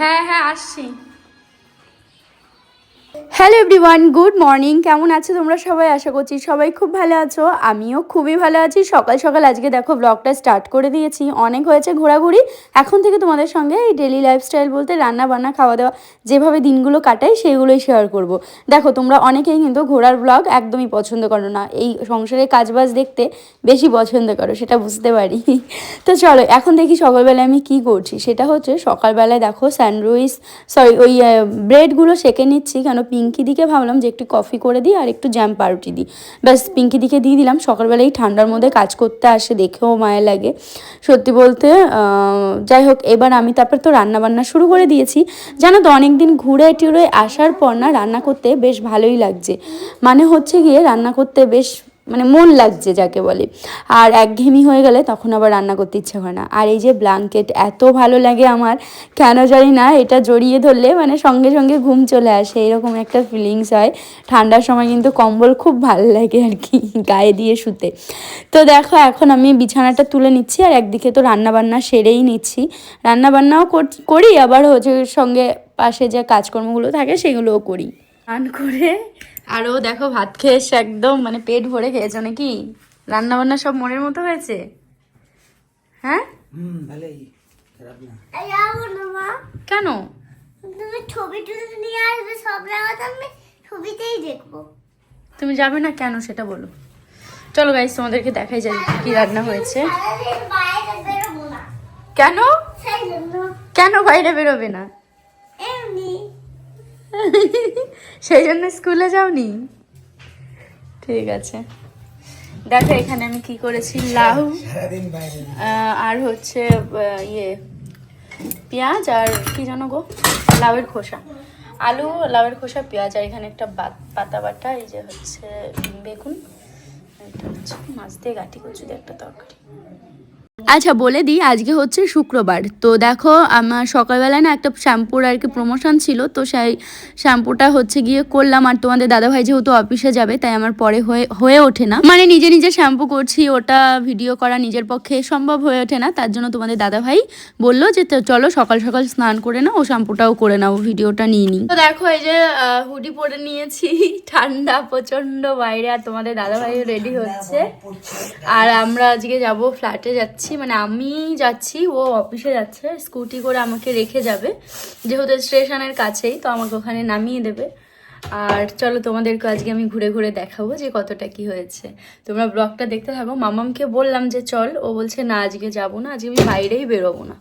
হ্যাঁ হ্যাঁ আসছি হ্যালো এভরিওয়ান গুড মর্নিং কেমন আছো তোমরা সবাই? আশা করছি সবাই খুব ভালো আছো। আমিও খুবই ভালো আছি। সকাল সকাল আজকে দেখো ব্লগটা স্টার্ট করে দিয়েছি। অনেক হয়েছে ঘোরাঘুরি। এখন থেকে তোমাদের সঙ্গে এই ডেলি লাইফস্টাইল বলতে রান্না বান্না, খাওয়া দাওয়া যেভাবে দিনগুলো কাটাই সেগুলোই শেয়ার করব। দেখো তোমরা অনেকেই কিন্তু ঘোরার ব্লগ একদমই পছন্দ করো না। এই সংসারের কাজবাজ দেখতে বেশি পছন্দ করো, সেটা বুঝতে পারি। তো চলো, এখন দেখি সকালবেলায় আমি কি করছি। সেটা হচ্ছে সকালবেলায় দেখো স্যান্ডউইচ সরি ওই ব্রেডগুলো সেকে নিচ্ছি। কেন পিঙ্কি দিকে ভাবলাম যে একটু কফি করে দিই আর একটু জ্যাম পাউরুটি দিই। ব্যাস পিঙ্কি দিকে দিয়ে দিলাম, সকালবেলায় ঠান্ডার মধ্যে কাজ করতে আসে দেখেও মায়া লাগে। সত্যি বলতে যাই হোক, এবার আমি তারপর তো রান্না বান্না শুরু করে দিয়েছি। জানো তো অনেক দিন ঘুরে টুরে আসার পর না রান্না করতে বেশ ভালোই লাগছে। মানে হচ্ছে গিয়ে রান্না করতে বেশ মানে মন লাগছে যাকে বলে। আর একঘেয়েমি হয়ে গেলে তখন আবার রান্না করতে ইচ্ছে হয় না। আর এই যে ব্ল্যাঙ্কেট এত ভালো লাগে আমার, কেন জানি না, এটা জড়িয়ে ধরলে মানে সঙ্গে সঙ্গে ঘুম চলে আসে, এরকম একটা ফিলিংস হয়। ঠান্ডার সময় কিন্তু কম্বল খুব ভালো লাগে আর কি, গায়ে দিয়ে শুতে। তো দেখো, এখন আমি বিছানাটা তুলে নিচ্ছি আর একদিকে তো রান্না বান্না সেরেই নিচ্ছি। রান্না বান্নাও কর- করি, আবার হচ্ছে সঙ্গে পাশে যে কাজকর্মগুলো থাকে সেগুলোও করি। স্নান করে আরও দেখো ভাত খেয়ে এসে একদম মানে পেট ভরে খেয়েছো নাকি? রান্না বান্না সব মনের মতো হয়েছে? হ্যাঁ? ভালোই। খারাপ না। কেন? তুমি ছবি তুলে নিয়ে আসবে সব জায়গাতে আমি ছবিতেই দেখব। তুমি যাবে না কেন সেটা বলো। চলো গাইস তোমাদেরকে দেখাই যায় কি রান্না হয়েছে। কেন? কেন বাইরে বেরোবে না? এমনি। সেই জন্য স্কুলে যাওনি? ঠিক আছে। দেখো এখানে আমি কি করেছি, লাউ আর হচ্ছে ইয়ে পেঁয়াজ আর কি জানো গো? লাউয়ের খোসা। আলু, লাউয়ের খোসা, পেঁয়াজ আর এখানে একটা পাতা বাটা, এই যে হচ্ছে বেগুন, এটা হচ্ছে মাছ দিয়ে গাঠি দিয়ে একটা তরকারি। আচ্ছা বলে দিই, আজকে হচ্ছে শুক্রবার। তো দেখো, আমার সকালবেলায় না একটা শ্যাম্পুর আর কি প্রমোশন ছিল, তো সেই শ্যাম্পুটা হচ্ছে গিয়ে করলাম। আর তোমাদের দাদাভাই যেহেতু অফিসে যাবে, তাই আমার পরে হয়ে হয়ে ওঠে না। মানে নিজে নিজে শ্যাম্পু করছি, ওটা ভিডিও করা নিজের পক্ষে সম্ভব হয়ে ওঠে না। তার জন্য তোমাদের দাদাভাই বলল যে চলো সকাল সকাল স্নান করে নাও, ও শ্যাম্পুটাও করে নাও, ভিডিওটা নিয়ে নিই। তো দেখো, এই যে হুডি পরে নিয়েছি, ঠান্ডা প্রচণ্ড বাইরে, আর তোমাদের দাদাভাই রেডি হচ্ছে। আর আমরা আজকে যাব ফ্ল্যাটে যাচ্ছি। মানে আমি যাচ্ছি ও অফিসে যাচ্ছে স্কুটি করে আমাকে রেখে যাবে। যেহেতু স্টেশনের কাছেই তো আমাকে ওখানে নামিয়ে দেবে। আর চলো তোমাদেরকে আজকে আমি ঘুরে ঘুরে দেখাবো যে কতটা কি হয়েছে। তোমরা ব্লগটা দেখতে থাকো। মামামকে বললাম যে চল। ও বলছে না আজকে যাব না আজকে আমি বাইরেই বেরোবো না।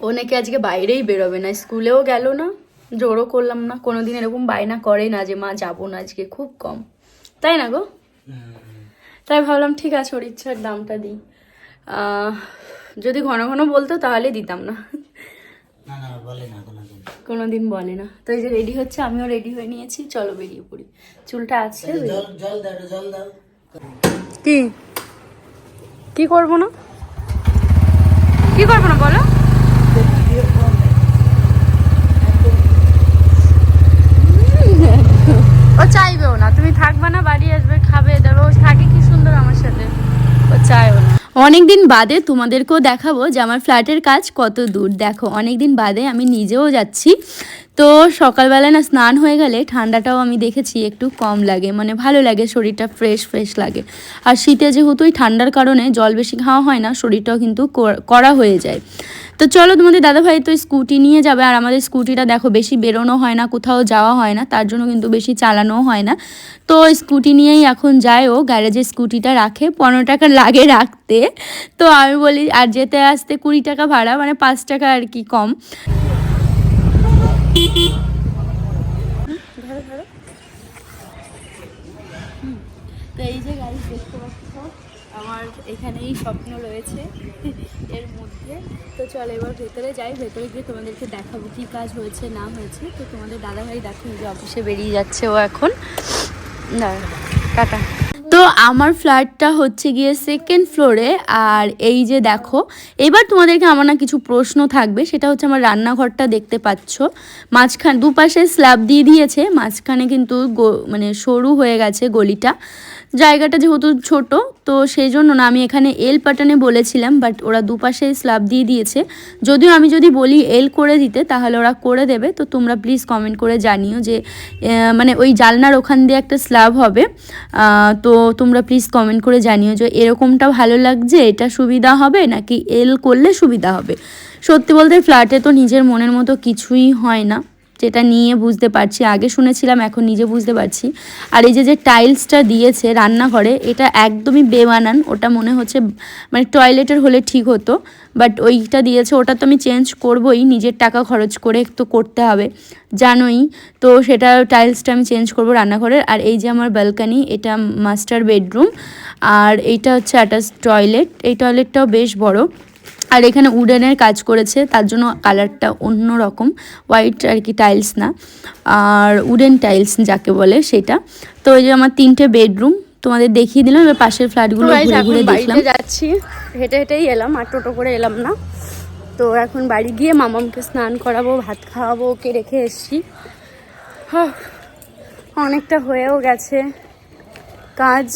ও নাকি আজকে বাইরেই বেরোবে না স্কুলেও গেল না জোরও করলাম না। কোনোদিন এরকম বায়না করে না যে মা যাব না আজকে খুব কম। তাই না গো? তাই ভাবলাম ঠিক আছে ওর ইচ্ছার দামটা দিই। যদি ঘন ঘন বলতো তাহলে দিতাম না। না না বলে না তো এই যে রেডি হচ্ছে আমিও রেডি হয়ে নিয়েছি চলো বেরিয়ে পড়ি। চুলটা আছে জল জল জল দাও। কি? কি করব না? কি করব না বলো? ও চাইবেও না তুমি থাকবে না বাড়ি আসবে খাবে দেবে ও থাকে কি সুন্দর আমার সাথে ও চাইও দিন বাদে তোমাদেরকেও দেখাবো যে আমার ফ্ল্যাটের কাজ কত দূর। দেখো অনেক দিন বাদে আমি নিজেও যাচ্ছি। তো সকালবেলা না স্নান হয়ে গেলে ঠান্ডাটাও আমি দেখেছি একটু কম লাগে মানে ভালো লাগে, শরীরটা ফ্রেশ ফ্রেশ লাগে। আর শীতে যেহেতু ওই ঠান্ডার কারণে জল বেশি খাওয়া হয় না, শরীরটাও কিন্তু কর- হয়ে যায়। তো চলো তোমাদের দাদাভাই তো স্কুটি নিয়ে যাবে, আর আমাদের স্কুটিটা দেখো বেশি বেরোনো হয় না, কোথাও যাওয়া হয় না, তার জন্য কিন্তু বেশি চালানোও হয় না। তো স্কুটি নিয়েই এখন যায় ও, গ্যারেজে স্কুটিটা রাখে, পনেরো টাকা লাগে রাখতে। তো আমি বলি, আর যেতে আসতে কুড়ি টাকা ভাড়া মানে পাঁচ টাকা আর কি কম। তো এই যে গাড়ি দেখতে পাচ্ছ, আমার এখানেই স্বপ্ন রয়েছে এর মধ্যে। তো চলো এবার ভেতরে যাই, ভেতরে গিয়ে তোমাদেরকে দেখাবো কী কাজ হয়েছে, না হয়েছে। তো তোমাদের দাদাভাই দেখো যে অফিসে বেরিয়ে যাচ্ছে ও এখন। না তো আমার ফ্ল্যাটটা হচ্ছে গিয়ে সেকেন্ড ফ্লোরে আর এই যে দেখো, এবার তোমাদেরকে আমার না কিছু প্রশ্ন থাকবে, সেটা হচ্ছে আমার রান্নাঘরটা দেখতে পাচ্ছ। মাঝখান, দুপাশে স্ল্যাব দিয়ে দিয়েছে, মাঝখানে কিন্তু মানে সরু হয়ে গেছে গলিটা। জায়গাটা যেহেতু ছোট, তো সেই জন্য না আমি এখানে এল প্যাটার্নে বলেছিলাম বাট ওরা দুপাশে স্ল্যাব দিয়ে দিয়েছে। যদিও আমি যদি বলি এল করে দিতে, তাহলে ওরা করে দেবে। তো তোমরা প্লিজ কমেন্ট করে জানিও যে মানে ওই জালনার ওখান দিয়ে একটা স্ল্যাব হবে। তো তোমরা প্লিজ কমেন্ট করে জানিও যে এরকমটা ভালো লাগছে? এটা সুবিধা হবে? নাকি এল করলে সুবিধা হবে? সত্যি বলতে ফ্ল্যাটে তো নিজের মনের মতো কিছুই হয় না। যেটা নিয়ে বুঝতে পারছি, আগে শুনেছিলাম, এখন নিজে বুঝতে পারছি। আর এই যে যে টাইলসটা দিয়েছে রান্নাঘরে, এটা একদমই বেমানান ওটা মনে হচ্ছে মানে টয়লেটের হলে ঠিক হতো, বাট ওইটা দিয়েছে, ওটা তো আমি চেঞ্জ করবই, নিজের টাকা খরচ করে তো করতে হবে। জানোই, তো সেটা টাইলসটা আমি চেঞ্জ করব রান্নাঘরের। আর এই যে আমার ব্যালকানি, এটা মাস্টার বেডরুম। আর এইটা হচ্ছে অ্যাটাচ টয়লেট। এই টয়লেটটাও বেশ বড়। আর এখানে উডেনের কাজ করেছে তার জন্য কালারটা অন্য রকম হোয়াইট আর কি টাইলস না আর উডেন টাইলস যাকে বলে সেটা। তো এই যে আমার তিনটে বেডরুম তোমাদের দেখিয়ে দিলাম এবার পাশের ফ্ল্যাটগুলো ঘুরে ঘুরে দেখলাম। যাচ্ছি হেঁটে হেঁটেই এলাম আর টোটো করে এলাম না। তো এখন বাড়ি গিয়ে মামামকে স্নান করাবো ভাত খাওয়াবো ওকে রেখে এসছি। অনেকটা হয়েও গেছে। কাজ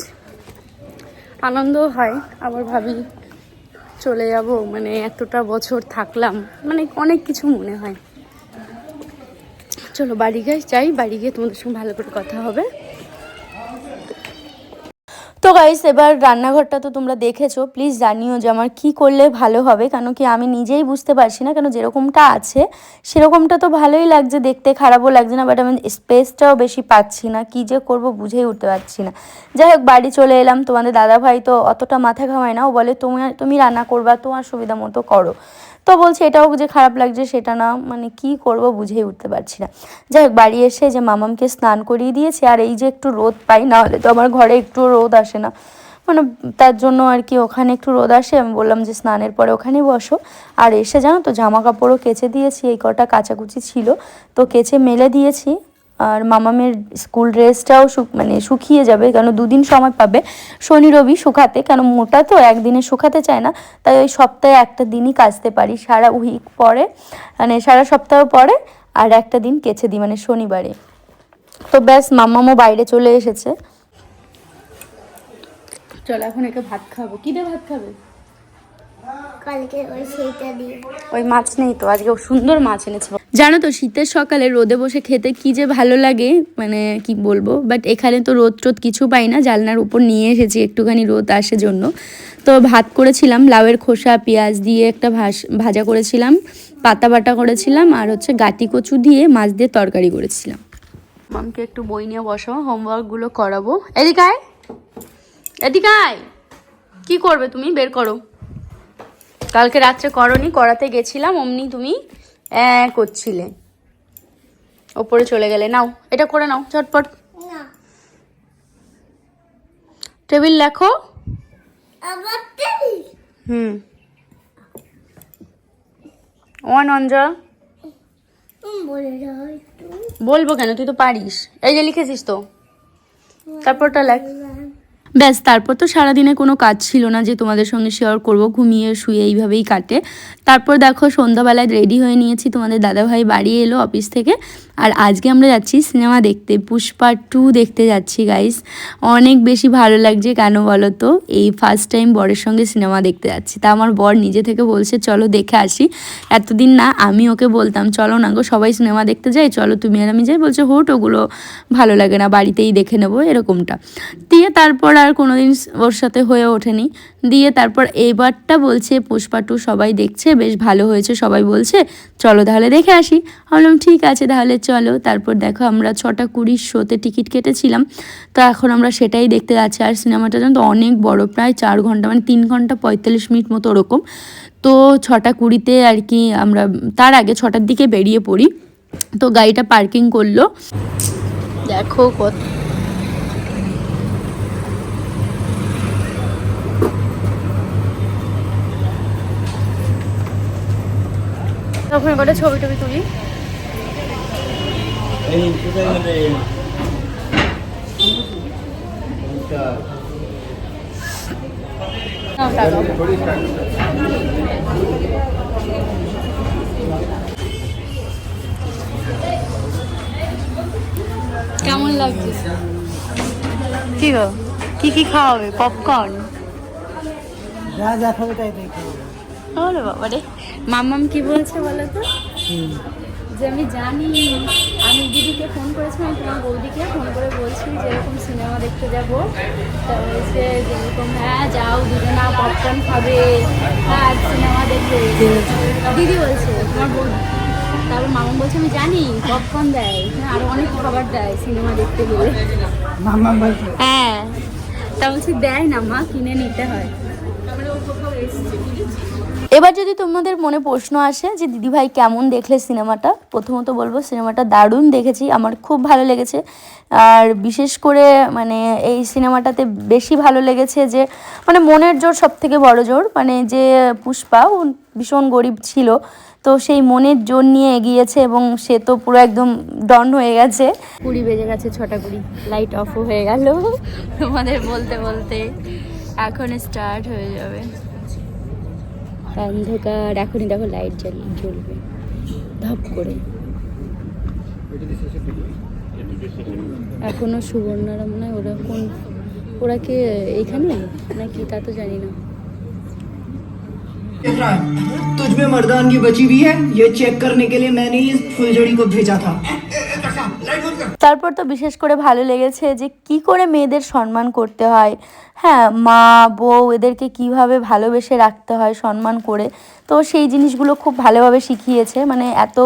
আনন্দও হয় আবার ভাবি চলে যাব মানে এতটা বছর থাকলাম মানে অনেক কিছু মনে হয়। চলো বাড়ি গিয়ে যাই, বাড়ি গিয়ে তোমাদের সঙ্গে ভালো করে কথা হবে। তো গাইস এবার রান্নাঘরটা তো তোমরা দেখেছ। প্লিজ জানিও যে আমার কি করলে ভালো হবে, কেন কি আমি নিজেই বুঝতে পারছি না কেন যেরকমটা আছে, সেরকমটা তো ভালোই লাগছে, দেখতে খারাপও লাগছে না বাট আমি স্পেসটাও বেশি পাচ্ছি না, কি যে করব বুঝেই উঠতে পারছি না। যাই হোক, বাড়ি চলে এলাম, তোমাদের দাদা ভাই তো অতটা মাথা ঘামায় না, ও বলে তুমি তুমি রান্না করবা, তোমার সুবিধা মতো করো। তো বলছে, এটাও যে খারাপ লাগছে সেটা না মানে কি করব বুঝেই উঠতে পারছি না। যাই হোক, বাড়ি এসে যে মামামকে স্নান করিয়ে দিয়েছি, আর এই যে একটু রোদ পাই, না হলে তো আমার ঘরে একটু রোদ আসে না। মানে তার জন্য আর কি ওখানে একটু রোদ আসে, আমি বললাম যে স্নানের পরে ওখানে বসো। আর এসে জানো তো, জামা কাপড়ও কেচে দিয়েছি, এই কটা কাচাকুচি ছিল, তো কেচে মেলে দিয়েছি। আর মামামের স্কুল ড্রেসটাও শুক মানে শুকিয়ে যাবে কেন দুদিন সময় পাবে। শনি রবি শুকাতে কেন মোটা তো একদিনে শুকাতে চায় না তাই ওই সপ্তাহে একটা দিনই কাচতে পারি সারা উইক পরে মানে সারা সপ্তাহ পরে আর একটা দিন কেচে দিই মানে শনিবারে। তো ব্যাস মামামও বাইরে চলে এসেছে। চলো এখন একে ভাত খাব। কি দিয়ে ভাত খাবে? কালকে ওই সেইটা দিয়ে। ওই মাছ নেই তো আজকে সুন্দর মাছ এনেছে জানো তো, শীতের সকালে রোদে বসে খেতে কি যে ভালো লাগে মানে কি বলব বাট এখানে তো রোদ টোদ কিছু পাই না জালনার উপর নিয়ে এসেছি একটুখানি রোদ আসে জন্য। তো ভাত করেছিলাম, লাউয়ের খোসা, পেঁয়াজ দিয়ে একটা ভাস, ভাজা করেছিলাম, পাতা বাটা করেছিলাম, আর হচ্ছে গাটি কচু দিয়ে মাছ দিয়ে তরকারি করেছিলাম। মামকে একটু বই নিয়ে বসো হোমওয়ার্কগুলো করাবো। এদিকায় এদিকায় এদিকে কি করবে তুমি? বের করো। কালকে রাত্রে করনি, করাতে গেছিলাম, অমনি তুমি অ্যাঁ করছিলে। ওপরে চলে গেলে। নাও এটা করে নাও চটপট টেবিল লেখো। হুম। ওয়ান অঞ্জা। বলব কেন? তুই তো পারিস। এই যে লিখেছিস তো। তারপরটা লেখ। ব্যাস, তারপর তো সারাদিনে কোনো কাজ ছিল না যে তোমাদের সঙ্গে শেয়ার করব, ঘুমিয়ে শুয়ে এইভাবেই কাটে। তারপর দেখো সন্ধ্যাবেলায় রেডি হয়ে নিয়েছি, তোমাদের দাদাভাই বাড়ি এলো অফিস থেকে। আর আজকে আমরা যাচ্ছি সিনেমা দেখতে, পুষ্পা টু দেখতে যাচ্ছি গাইস অনেক বেশি ভালো লাগছে কেন বলো তো? এই ফার্স্ট টাইম বরের সঙ্গে সিনেমা দেখতে যাচ্ছি। তা আমার বর নিজে থেকে বলছে, চলো দেখে আসি। এতদিন না আমি ওকে বলতাম, চলো না গো, সবাই সিনেমা দেখতে যাই চলো তুমি আর আমি যাই। বলছে, হোট, ওগুলো ভালো লাগে না, বাড়িতেই দেখে নেব। এরকমটা। দিয়ে তারপর আর কোনোদিন ওর সাথে হয়ে ওঠেনি। দিয়ে তারপর এইবারটা বলছে, পুষ্পা টু সবাই দেখছে, বেশ ভালো হয়েছে, সবাই বলছে, চলো তাহলে দেখে আসি। ভাবলাম ঠিক আছে তাহলে চলো। তারপর দেখো আমরা ছটা কুড়ির শোতে টিকিট কেটেছিলাম। তো এখন আমরা সেটাই দেখতে যাচ্ছি। আর সিনেমাটা জানো তো অনেক বড়, প্রায় চার ঘণ্টা মানে তিন ঘণ্টা পঁয়তাল্লিশ মিনিট মতো ওরকম। তো ছটা কুড়িতে আর কি আমরা তার আগে ছটার দিকে বেরিয়ে পড়ি। তো গাড়িটা পার্কিং করল। দেখো কত তখন করে ছবি টবি তুলি। কেমন লাগছে? কি গো? কি কি খাওয়াবে? পপকর্ন যা যা খাবে তাই তাই খাবে। ওরে বাবা রে। মাম্মাম কি বলছে বলো তো যে আমি জানি আমি দিদিকে ফোন করেছিলাম তোমার বৌদিকে ফোন করে বলছি যে এরকম সিনেমা দেখতে যাব। তা বলছে যেরকম হ্যাঁ যাও দুজনা পপকর্ন খাবে। হ্যাঁ সিনেমা দেখবে। দিদি বলছে তোমার বৌদি তারপর মামা বলছে আমি জানি পপকর্ন দেয়। এখানে আরও অনেক খাবার দেয় সিনেমা দেখতে গেলে। মাম্মা বলছে। হ্যাঁ। তা বলছি দেয় না মা কিনে নিতে হয়। এবার যদি তোমাদের মনে প্রশ্ন আসে যে দিদিভাই কেমন দেখলে সিনেমাটা, প্রথমত বলব সিনেমাটা দারুণ দেখেছি, আমার খুব ভালো লেগেছে। আর বিশেষ করে মানে এই সিনেমাটাতে বেশি ভালো লেগেছে যে মানে মনের জোর সব থেকে বড় জোর মানে যে পুষ্পা, ও ভীষণ গরিব ছিল, তো সেই মনের জোর নিয়ে এগিয়েছে এবং সে তো পুরো একদম ডন হয়ে গেছে। কুড়ি বেজে গেছে, ছটা কুড়ি লাইট অফও হয়ে গেল। তোমাদের বলতে বলতে এখন স্টার্ট হয়ে যাবে। অন্ধকার এখনই দেখো লাইট জ্বালিয়ে জ্বলবে ধপ করে এখনো সুবর্ণারা মনে হয় ওরা কোন ওরা কি এইখানে নাকি তা তো জানি না तुझ में मर्दानगी बची भी है ये चेक करने के लिए मैंने इस फुलझड़ी को भेजा था তারপর তো বিশেষ করে ভালো লেগেছে যে কি করে মেয়েদের সম্মান করতে হয়। হ্যাঁ মা বউ এদেরকে কীভাবে ভালোবেসে রাখতে হয় সম্মান করে। তো সেই জিনিসগুলো খুব ভালোভাবে শিখিয়েছে। মানে এত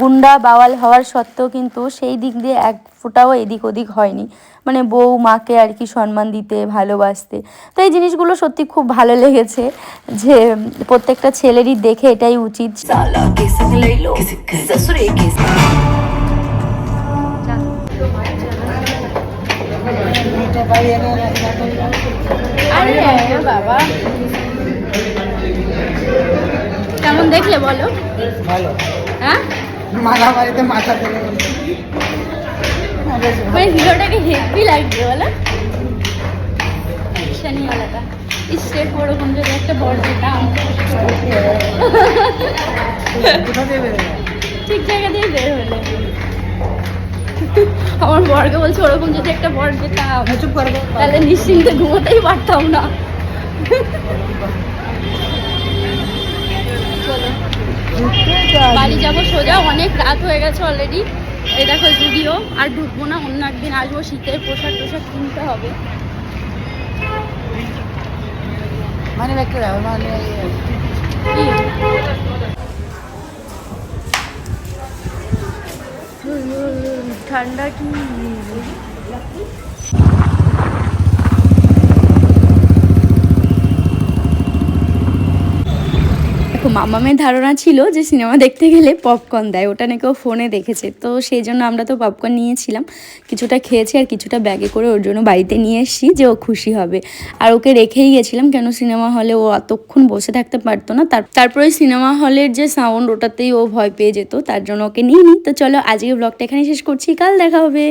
গুন্ডা বাওয়াল হওয়ার সত্ত্বেও কিন্তু সেই দিক দিয়ে এক ফোঁটাও এদিক ওদিক হয়নি। মানে বউ মাকে আর কি সম্মান দিতে ভালোবাসতে। তো এই জিনিসগুলো সত্যি খুব ভালো লেগেছে যে প্রত্যেকটা ছেলেরই দেখে এটাই উচিত। বাবা। কেমন দেখলে বলো? ভালো। হ্যাঁ? মারামারিতে মাথা থেকে মানে হিরোটাকে হেভি লাগছে বলো। শনিওয়ালাটা স্টেপ ওরকম যদি একটা বড় দিতাম ঠিক জায়গা দিয়ে বের হলে। আমার বরকে বলছে ওরকম যদি একটা বর করব তাহলে নিশ্চিন্তে ঘুমোতেই পারতাম না। বাড়ি যাব সোজা অনেক রাত হয়ে গেছে অলরেডি এই দেখো জুডিও আর ঢুকবো না অন্য একদিন আসব শীতের পোশাক টোশাক কিনতে হবে। মানে ঠান্ডা কি দেখো মামামের ধারণা ছিল যে সিনেমা দেখতে গেলে পপকর্ন দেয়, ওটা নাকি ও ফোনে দেখেছে। তো সেই জন্য আমরা তো পপকর্ন নিয়েছিলাম। কিছুটা খেয়েছি আর কিছুটা ব্যাগে করে ওর জন্য বাড়িতে নিয়ে এসেছি যে ও খুশি হবে। আর ওকে রেখেই গেছিলাম কেন সিনেমা হলে ও অতক্ষণ বসে থাকতে পারতো না। তার তারপরে সিনেমা হলের যে সাউন্ড ওটাতেই ও ভয় পেয়ে যেত, তার জন্য ওকে নিয়ে নিই তো চলো আজকে ব্লগটা এখানে শেষ করছি। কাল দেখা হবে।